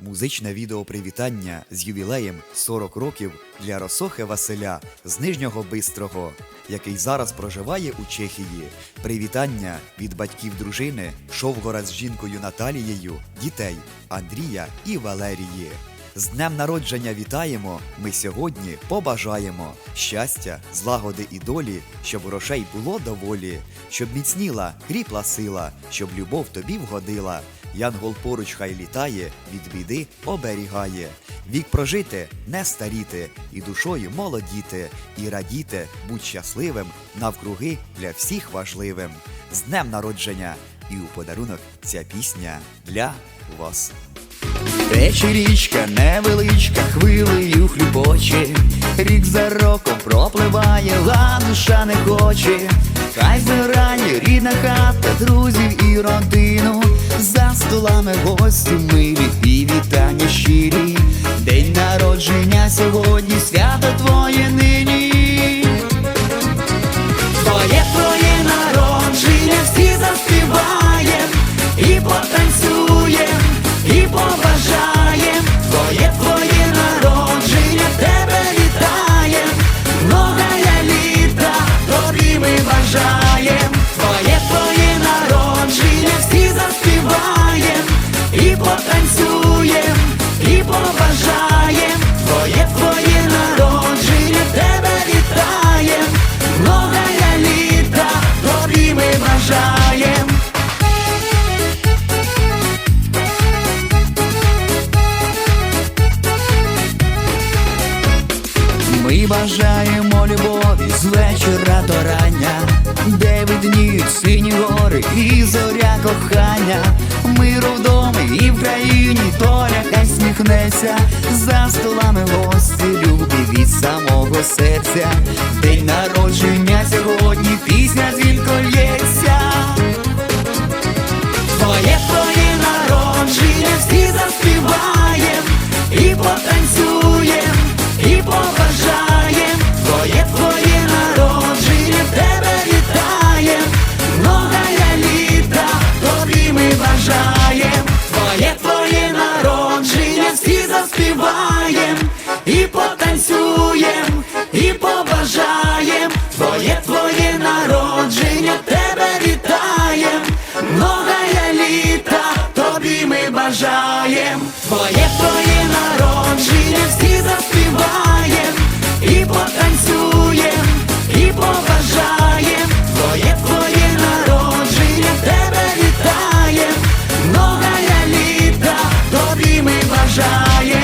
Музичне відео привітання з ювілеєм 40 років для Росохи Василя з Нижнього Бистрого, який зараз проживає у Чехії. Привітання від батьків дружини Шовгора з жінкою Наталією, дітей Андрія і Валерії. З днем народження вітаємо! Ми сьогодні побажаємо щастя, злагоди і долі, щоб грошей було доволі, щоб міцніла, кріпла сила, щоб любов тобі вгодила. Янгол поруч хай літає, від біди оберігає. Вік прожити, не старіти, і душою молодіти, і радіти, будь щасливим, навкруги для всіх важливим. З днем народження! І у подарунок ця пісня для вас. Тече річка невеличка, хвилею хлюбоче, рік за роком пропливає, а не хоче. Хай збирає рідна хата, друзів і родину, за столами гості милі і Бажаємо любові з вечора до рання, де видніють сині гори і зоря кохання. Миру в домі і в країні доля хай сміхнеться, за столами гості любі від самого серця. Ми бажаєм. Твоє твоє народження всі заспіваєм, і потанцюєм, вражає.